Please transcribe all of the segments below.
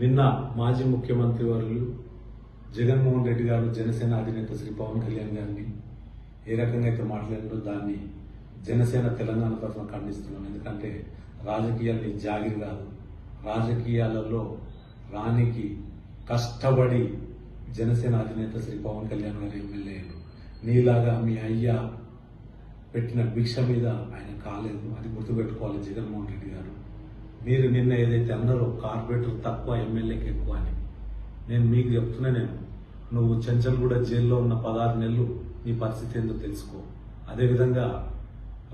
నిన్న మాజీ ముఖ్యమంత్రి వర్యులు జగన్మోహన్ రెడ్డి గారు జనసేన అధినేత శ్రీ పవన్ కళ్యాణ్ గారిని ఏ రకంగా అయితే మాట్లాడారో దాన్ని జనసేన తెలంగాణ తరఫున ఖండిస్తున్నాను ఎందుకంటే రాజకీయాలు జాగిరి కాదు. రాజకీయాలలో రానికి కష్టపడి జనసేన అధినేత శ్రీ పవన్ కళ్యాణ్ గారు ఎమ్మెల్యేలు నీలాగా మీ అయ్యా పెట్టిన భిక్ష మీద ఆయన కాలేదు. అది గుర్తుపెట్టుకోవాలి జగన్మోహన్ రెడ్డి గారు. మీరు నిన్న ఏదైతే అన్నారో కార్పొరేటర్ తక్కువ ఎమ్మెల్యేకి ఎక్కువ అని. నేను మీకు చెప్తున్నా నేను. నువ్వు చెంచల్గూడ జైల్లో ఉన్న పదహారు నెలలు నీ పరిస్థితి ఏందో తెలుసుకో. అదేవిధంగా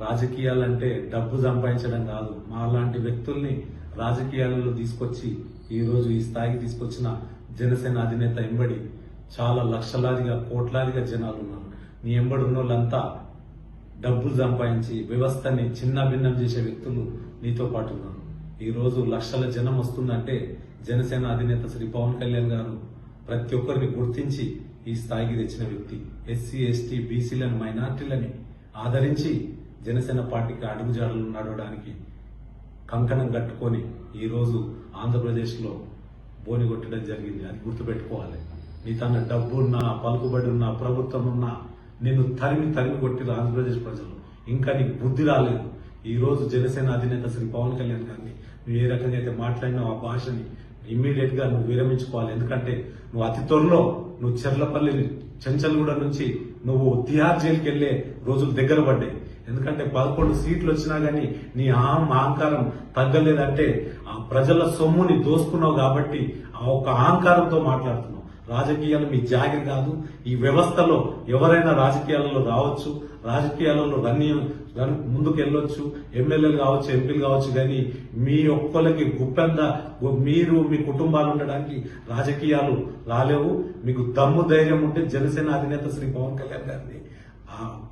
రాజకీయాలంటే డబ్బు సంపాదించడం కాదు. మాలాంటి వ్యక్తుల్ని రాజకీయాలలో తీసుకొచ్చి ఈరోజు ఈ స్థాయికి తీసుకొచ్చిన జనసేన అధినేత ఎంబడి చాలా లక్షలాదిగా కోట్లాదిగా జనాలు ఉన్నారు. నీ ఎంబడి ఉన్న వాళ్ళంతా డబ్బులు సంపాదించి వ్యవస్థని చిన్న భిన్నం చేసే వ్యక్తులు నీతో పాటు ఉన్నారు. ఈరోజు లక్షల జనం వస్తుందంటే జనసేన అధినేత శ్రీ పవన్ కళ్యాణ్ గారు ప్రతి ఒక్కరిని గుర్తించి ఈ స్థాయికి తెచ్చిన వ్యక్తి. ఎస్సీ ఎస్టీ బీసీలను మైనార్టీలని ఆదరించి జనసేన పార్టీకి అడుగుజాడలు నడవడానికి కంకణం కట్టుకొని ఈరోజు ఆంధ్రప్రదేశ్లో బోని కొట్టడం జరిగింది. అది గుర్తుపెట్టుకోవాలి. నీ తన డబ్బున్నా పలుకుబడి ఉన్నా ప్రభుత్వం ఉన్నా నిన్ను తరిమి తరిమి కొట్టిరు ఆంధ్రప్రదేశ్ ప్రజలు. ఇంకా నీకు బుద్ధి రాలేదు. ఈ రోజు జనసేన అధినేత శ్రీ పవన్ కళ్యాణ్ గారిని నువ్వు ఏ రకంగా అయితే మాట్లాడినావు ఆ భాషని ఇమ్మీడియట్గా నువ్వు విరమించుకోవాలి. ఎందుకంటే నువ్వు అతి త్వరలో నువ్వు చెర్లపల్లి చెంచల్గూడ నుంచి నువ్వు తిహార్ జైలుకి వెళ్ళే రోజులు దగ్గర పడ్డాయి. ఎందుకంటే పదకొండు సీట్లు వచ్చినా గానీ నీ ఆ అహంకారం తగ్గలేదంటే ఆ ప్రజల సొమ్ముని దోసుకున్నావు కాబట్టి ఆ ఒక అహంకారంతో మాట్లాడుతున్నావు. రాజకీయాలు మీ జాగిరి కాదు. ఈ వ్యవస్థలో ఎవరైనా రాజకీయాలలో రావచ్చు రాజకీయాలలో రన్ని ముందుకు వెళ్ళొచ్చు ఎమ్మెల్యేలు కావచ్చు ఎంపీలు కావచ్చు కానీ మీ ఒక్కరికి గుప్పెంద మీరు మీ కుటుంబాలు ఉండడానికి రాజకీయాలు రాలేవు. మీకు దమ్ము ధైర్యం ఉంటే జనసేన అధినేత శ్రీ పవన్ కళ్యాణ్ గారిని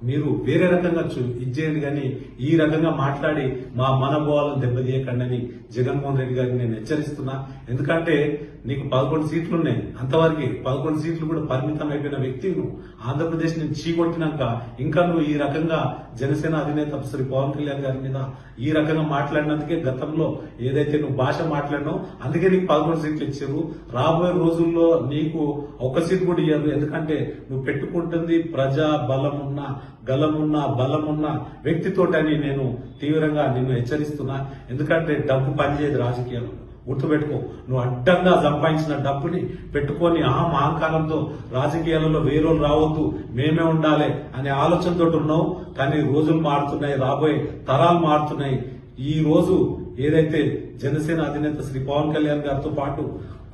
మీరు వేరే రకంగా చూ ఇచ్చేయండి కానీ ఈ రకంగా మాట్లాడి మా మనోభావాలను దెబ్బతీయకండి అని జగన్మోహన్ రెడ్డి గారిని నేను హెచ్చరిస్తున్నా. ఎందుకంటే నీకు పదకొండు సీట్లు ఉన్నాయి. అంతవరకు పదకొండు సీట్లు కూడా పరిమితం అయిపోయిన వ్యక్తి నువ్వు. ఆంధ్రప్రదేశ్ నుంచి చీకొట్టినాక ఇంకా నువ్వు ఈ రకంగా జనసేన అధినేత శ్రీ పవన్ కళ్యాణ్ గారి మీద ఈ రకంగా మాట్లాడినందుకే గతంలో ఏదైతే నువ్వు భాష మాట్లాడినావు అందుకే నీకు పదకొండు సీట్లు ఇచ్చారు. రాబోయే రోజుల్లో నీకు ఒక సీట్ కూడా ఇవ్వరు ఎందుకంటే నువ్వు పెట్టుకుంటుంది ప్రజా బలం బలమున్న గలమున్న బలమున్న వ్యక్తితోటని నేను తీవ్రంగా నిన్ను హెచ్చరిస్తున్నా. ఎందుకంటే డబ్బు పనిచేయదు రాజకీయాలు గుర్తుపెట్టుకో నువ్వు అడ్డంగా సంపాదించిన డబ్బుని పెట్టుకొని ఆ అహంకారంతో రాజకీయాలలో వేరోలు రావద్దు మేమే ఉండాలి అనే ఆలోచనతో ఉన్నావు. కానీ రోజులు మారుతున్నాయి రాబోయే తరాలు మారుతున్నాయి. ఈ రోజు ఏదైతే జనసేన అధినేత శ్రీ పవన్ కళ్యాణ్ గారితో పాటు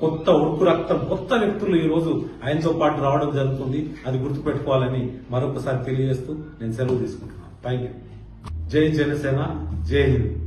కొత్త ఉడుకు రక్తం కొత్త వ్యక్తులు ఈరోజు ఆయనతో పాటు రావడం జరుగుతుంది. అది గుర్తుపెట్టుకోవాలని మరొకసారి తెలియజేస్తూ నేను సెలవు తీసుకుంటున్నాను. థ్యాంక్ యూ జై జనసేన జై హింద్.